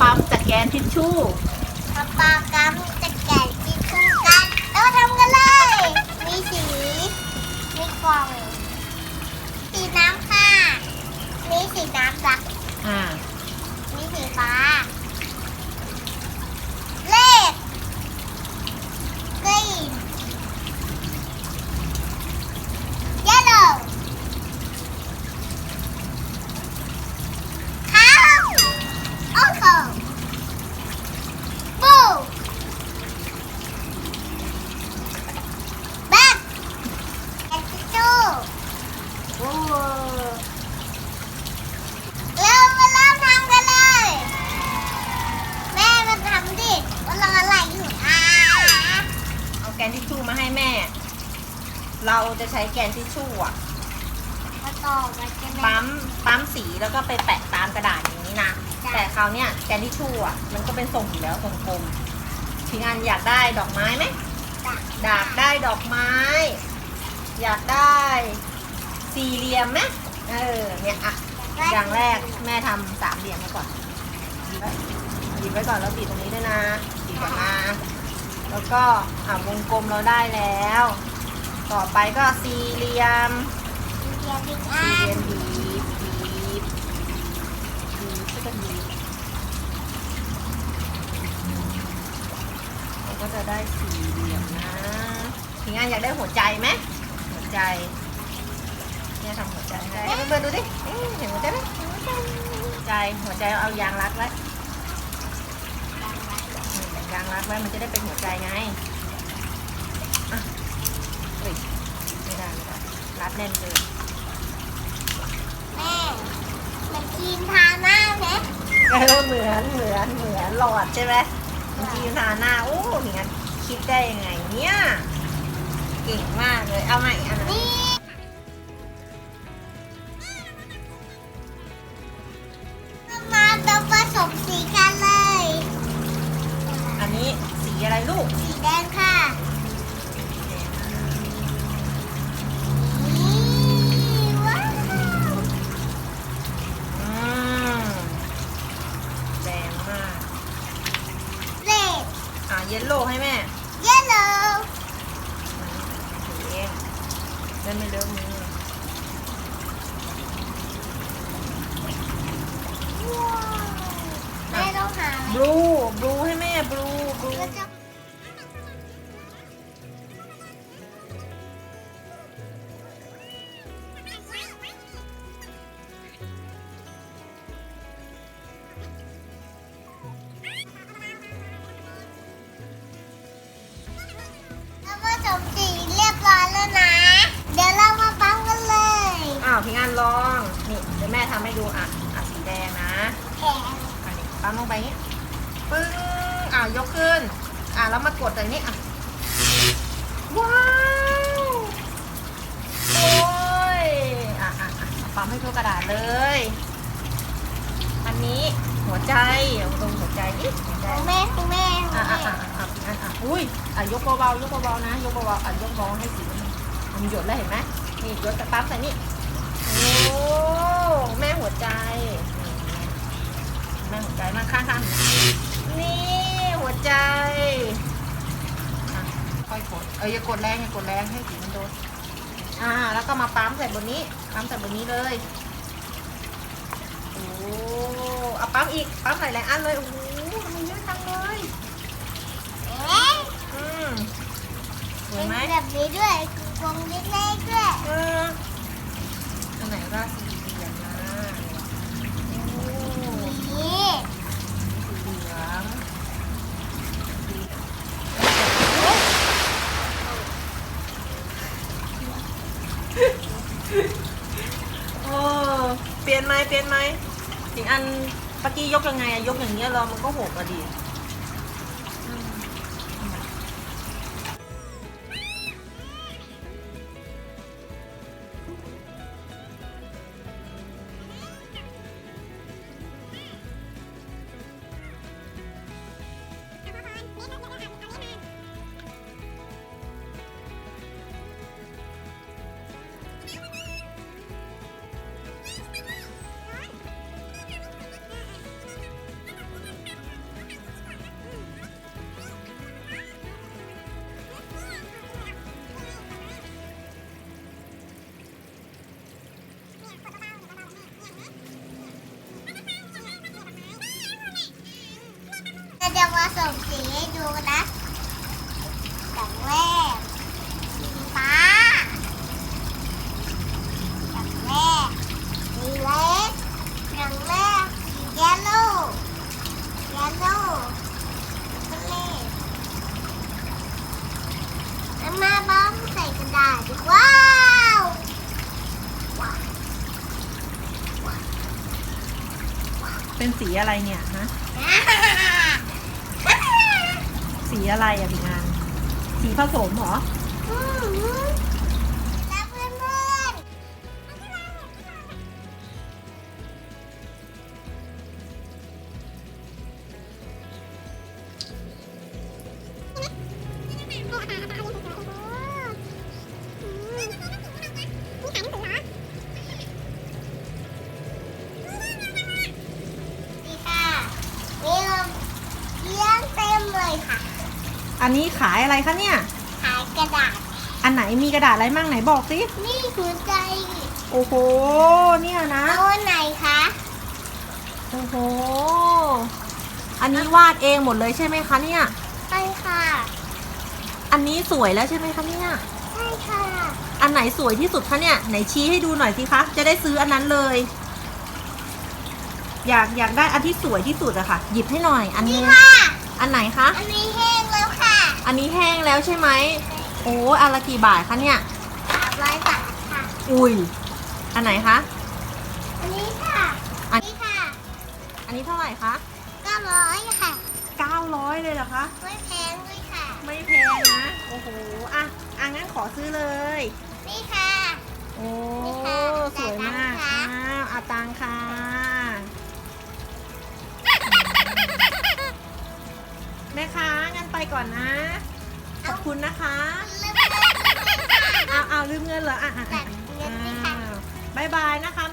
ปั๊มจากแกนทิชชู่ปลาปลากำจะแกะกินคู่กันแล้วมาทำกันเลย มีสี มีกล่อง สีน้ำค่ะ มีสีน้ำจ้ะอ่า มีสีฟ้า เลขกรีนเยลโล่ขาวโอ้โหบูแบ็คแอนติจูโอ้เริ่มมาเริ่มทำกันเลย แม่มาทำดิมันรออะไรอยู่อะ เอาแกนทิชชู่มาให้แม่ เราจะใช้แกนทิชชู่อะมาต่อมาจะแม่ ปั๊มปั๊มสีแล้วก็ไปแปะตามกระดาษอย่างนี้นะ จ้ะ แต่คราวเนี้ยแกนทิชชู่อะมันก็เป็นทรงอยู่แล้วทรงกลมทีงานอยากได้ดอกไม้ไหมจ้ะอยากได้ดอกไม้ อยากได้สี่เหลี่ยมไหมเออเนี่ยอะอย่างแรกแม่ทำสามเหลี่ยมมาก่อนหยิบไว้ก่อนแล้วบีบตรงนี้ด้วยนะบีบก่อนนะแล้วก็อ่าวงกลมเราได้แล้ว ต่อไปก็สี่เหลี่ยมเรียนอีกสี่เหลี่ยมบีบบีบบีบก็จะบีบเราก็จะได้สี่เหลี่ยมนะทีงานอยากได้หัวใจไหมหัวใจเนี่ยทำหัวใจให้เพื่อนๆดูดิเห็นหัวใจไหมหัวใจหัวใจเอายางรัดไว้ยางรัดไว้มันจะได้เป็นหัวใจไง ฮ้ยไม่ได้ไม่ได้รัดแน่นเลยแม่มันกินทาหน้าไหมเออเหมือนเหมือนเหมือนหลอดใช่ไหมบางทีทาหน้าโอ้ยงั้นคิดได้ยังไงเนี่ยเก่งมากเลยเอาใหม่อันนั้นนี่มาเราผสมสีกันเลย อันนี้สีอะไรลูก สีแดงค่ะ อะเยลโล่ให้แม่ เยลโล่ถือเองเล่นไม่เลอะมือว้าวแม่ต้องหาบลูบลูให้แม่บลูบลู พี่งานลอง นี่เดี๋ยวแม่ทำให้ดูอะ อะสีแดงนะแขนอันนี้ปั๊มลงไปอย่างนี้ปึ้งอ่ายกขึ้น อ่าแล้วมากดอย่างนี้อะ ว้าว โอ้ย อะอะอะเอาปั๊มให้ทั่วกระดาษเลย อันนี้หัวใจเอาตรงหัวใจนี่หัวใจ ของแม่ของแม่ขอะองอะแม่อะอะอะอะอุ้ยอะยกเบาๆยกเบาๆนะ ยกเบาๆอะยกเบาๆให้สีมันมันหยดแล้วเห็นไหมนี่หยดกระปั๊มใส่นี่โอ้ แม่หัวใจนี่แม่หัวใจมาข้างๆนี่หัวใจอะค่อยกด เอออย่ากดแรงอย่ากดแรงให้สีมันโดน อ่า แล้วก็มาปั๊มใส่บนนี้ ปั๊มใส่บนนี้เลย โอ้เอาปั๊มอีก ปั๊มใส่หลายอันเลย โอ้โหมันเยอะจังเลยเอ๊ะอืมสวเป็ยนไหมแบบนี้ด้วยวงเล็กๆด้วยเอออัน ไหนก็สีเหลืองนะโอ้นี่สีเหลืองโอ้เปลี่ยนไหมเปลี่ยนไหมถึงอันเมื่อกี้ยกยังไงอะยกอย่างเงี้ยเรามันก็หกอะดิ เราจะมาส่งสีให้ดูนะอย่างแรกสีฟ้าอย่างแรกสีเล็กอย่างแรกสีเยลโล่เยลโล่ก็เลขแล้วมาบ้องใส่กระดาษดีว้าวเป็นสีอะไรเนี่ยฮะ สีอะไรอะพี่งานสีผสมเหรอ อืม อันนี้ขายอะไรคะเนี่ย ขายกระดาษ อันไหนมีกระดาษอะไรมั่งไหนบอกสินี่หัวใจโอ้โห เนี่ยนะ เอาอันไหนคะโอ้โห อันนี้วาดเองหมดเลยใช่ไหมคะเนี่ย ใช่ค่ะ อันนี้สวยแล้วใช่ไหมคะเนี่ย ใช่ค่ะ อันไหนสวยที่สุดคะเนี่ย ไหนชี้ให้ดูหน่อยสิคะ จะได้ซื้ออันนั้นเลย อยากอยากได้อันที่สวยที่สุดอะค่ะ หยิบให้หน่อย อันนี่นึงค่ะ อันไหนคะ อันนี้แห้งแล้วค่ะ อันนี้แห้งแล้วใช่ไหมโอ้อันละกี่บาทคะเนี่ยสามร้อยบาทค่ะ อุ้ยอันไหนคะอันนี้ค่ะ อันนี่ค่ะอันนี้เท่าไหร่คะเก้าร้อยค่ะ900เลยเหรอคะไม่แพงด้วยค่ะ ไม่แพงนะโอ้โหอะอะงั้นขอซื้อเลย นี่ค่ะ โอ้นี่ค่ะสวยมากจ่ายตัอ้างค์ค่ะ วอาตังค่ะแม่ค้างั้น ไปก่อนนะ ขอบคุณนะคะลืมไปเลยค่ะเอาเอาลืมเงินเหรออะอะจ่าอะยเงินด้วยค่ะอ้าวบายบายนะคะ